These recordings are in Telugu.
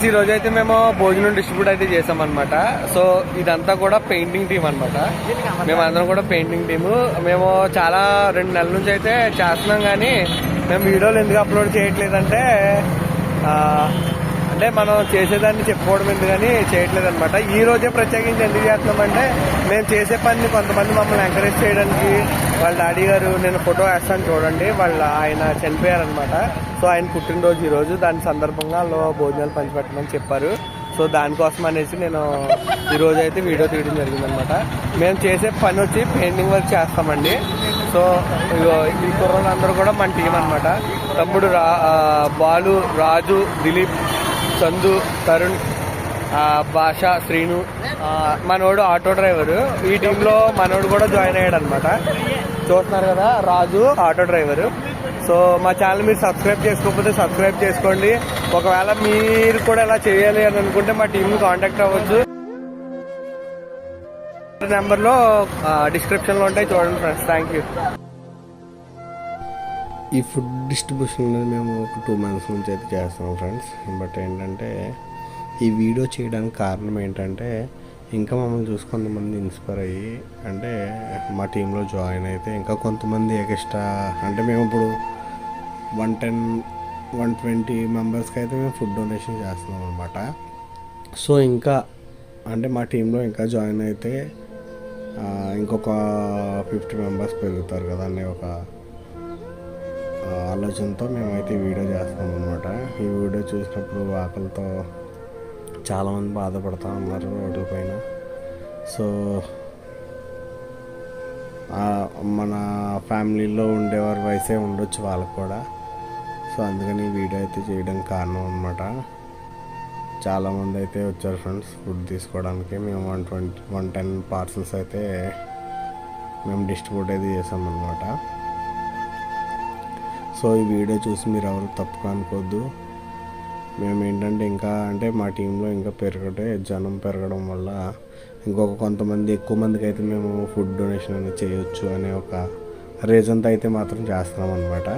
ఫ్రెండ్స్ ఈ రోజు అయితే మేము భోజనం డిస్ట్రిబ్యూట్ అయితే చేసామన్నమాట. సో ఇదంతా కూడా పెయింటింగ్ టీం అన్నమాట. మేము అందరం కూడా పెయింటింగ్ టీము మేము చాలా రెండు నెలల నుంచి అయితే చేస్తున్నాం కానీ మేము వీడియోలు ఎందుకు అప్లోడ్ చేయట్లేదంటే అంటే మనం చేసేదాన్ని చెప్పుకోవడం ఎందుకని చేయట్లేదు అనమాట ఈ రోజే ప్రత్యేకించి ఎందుకు చేస్తున్నామంటే మేము చేసే పని కొంతమంది మమ్మల్ని ఎంకరేజ్ చేయడానికి వాళ్ళ డాడీ గారు నేను ఫోటో వేస్తాను చూడండి వాళ్ళ ఆయన చనిపోయారనమాట సో ఆయన పుట్టినరోజు ఈరోజు దాని సందర్భంగా వాళ్ళు భోజనాలు పంచిపెట్టమని చెప్పారు. సో దానికోసం అనేసి నేను ఈరోజు అయితే వీడియో తీయడం జరిగిందనమాట మేము చేసే పని వచ్చి పెయింటింగ్ వర్క్ చేస్తామండి. సో ఇగో ఈ కుర్రోళ్ళందరూ కూడా మన టీం అనమాట తమ్ముడు రా బాలు రాజు దిలీప్ చందు తరుణ్ భాష శ్రీను మనోడు ఆటో డ్రైవరు. ఈ టీంలో మనోడు కూడా జాయిన్ అయ్యాడు అనమాట చూస్తున్నారు కదా రాజు ఆటో డ్రైవరు. సో మా ఛానల్ మీరు సబ్స్క్రైబ్ చేసుకోకపోతే సబ్స్క్రైబ్ చేసుకోండి. ఒకవేళ మీరు కూడా ఇలా చేయాలి అని అనుకుంటే మా టీంని కాంటాక్ట్ అవ్వచ్చు. నెంబర్లో డిస్క్రిప్షన్లో ఉంటాయి. చూడండి ఫ్రెండ్స్. Thank you. ఈ ఫుడ్ డిస్ట్రిబ్యూషన్ అనేది మేము ఒక టూ మంత్స్ నుంచి అయితే చేస్తున్నాం ఫ్రెండ్స్ బట్ ఏంటంటే ఈ వీడియో చేయడానికి కారణం ఏంటంటే ఇంకా మమ్మల్ని చూసి కొంతమంది ఇన్స్పైర్ అయ్యి అంటే మా టీంలో జాయిన్ అయితే ఇంకా కొంతమంది ఎక్స్ట్రా అంటే మేము ఇప్పుడు వన్ టెన్ వన్ ట్వంటీ మెంబర్స్కి అయితే మేము ఫుడ్ డొనేషన్ చేస్తున్నాం అనమాట సో ఇంకా అంటే మా టీంలో ఇంకా జాయిన్ అయితే ఇంకొక ఫిఫ్టీ మెంబర్స్ పెరుగుతారు కదా అనే ఒక ఆలోచనతో మేమైతే వీడియో చేస్తాం అనమాట ఈ వీడియో చూసినప్పుడు ఆకలితో చాలామంది బాధపడతా ఉన్నారు రోడ్ల పైన. సో మన ఫ్యామిలీలో ఉండేవారి వయసే ఉండొచ్చు వాళ్ళకు కూడా. సో అందుకని వీడియో అయితే చేయడానికి కారణం అనమాట చాలామంది అయితే వచ్చారు ఫ్రెండ్స్ ఫుడ్ తీసుకోవడానికి. మేము one twenty one ten parcels అయితే మేము డిస్ట్రిబ్యూట్ అయితే చేసామన్నమాట. సో ఈ వీడియో చూసి మీరు ఎవరు తప్పుగా అనుకోవద్దు మేము ఏంటంటే ఇంకా అంటే మా టీంలో ఇంకా పెరగటే జనం పెరగడం వల్ల ఇంకొక కొంతమంది ఎక్కువ మందికి అయితే మేము ఫుడ్ డొనేషన్ అనేది చేయొచ్చు అనే ఒక రీజన్తో అయితే మాత్రం చేస్తున్నాం అనమాట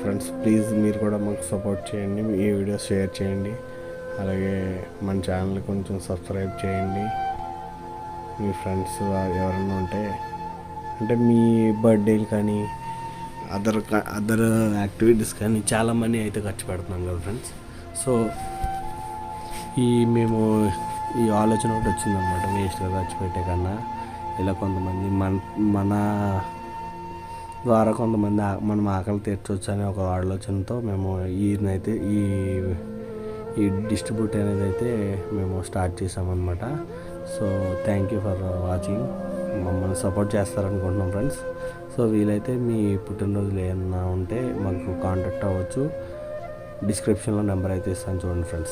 ఫ్రెండ్స్ ప్లీజ్ మీరు కూడా మాకు సపోర్ట్ చేయండి ఈ వీడియో షేర్ చేయండి. అలాగే మన ఛానల్ కొంచెం సబ్స్క్రైబ్ చేయండి. మీ ఫ్రెండ్స్ ఎవరైనా ఉంటే అంటే మీ బర్త్డేలు కానీ అదర్ అదర్ యాక్టివిటీస్ కానీ చాలా మనీ అయితే ఖర్చు పెడుతున్నాం కదా ఫ్రెండ్స్. సో ఈ మేము ఈ ఆలోచన ఒకటి వచ్చిందనమాట వేస్ట్గా ఖర్చు పెట్టే కన్నా. ఇలా కొంతమంది మన మన ద్వారా కొంతమంది మనం ఆకలి తీర్చవచ్చు అనే ఒక ఆలోచనతో మేము ఈయనైతే ఈ ఈ డిస్ట్రిబ్యూట్ అనేది అయితే మేము స్టార్ట్ చేసామన్నమాట. So thank you for watching మమ్మల్ని సపోర్ట్ చేస్తారనుకుంటున్నాం ఫ్రెండ్స్ సో వీలైతే మీ పుట్టినరోజులు ఏమన్నా ఉంటే మాకు కాంటాక్ట్ అవ్వచ్చు. డిస్క్రిప్షన్లో నెంబర్ అయితే ఇస్తాను చూడండి ఫ్రెండ్స్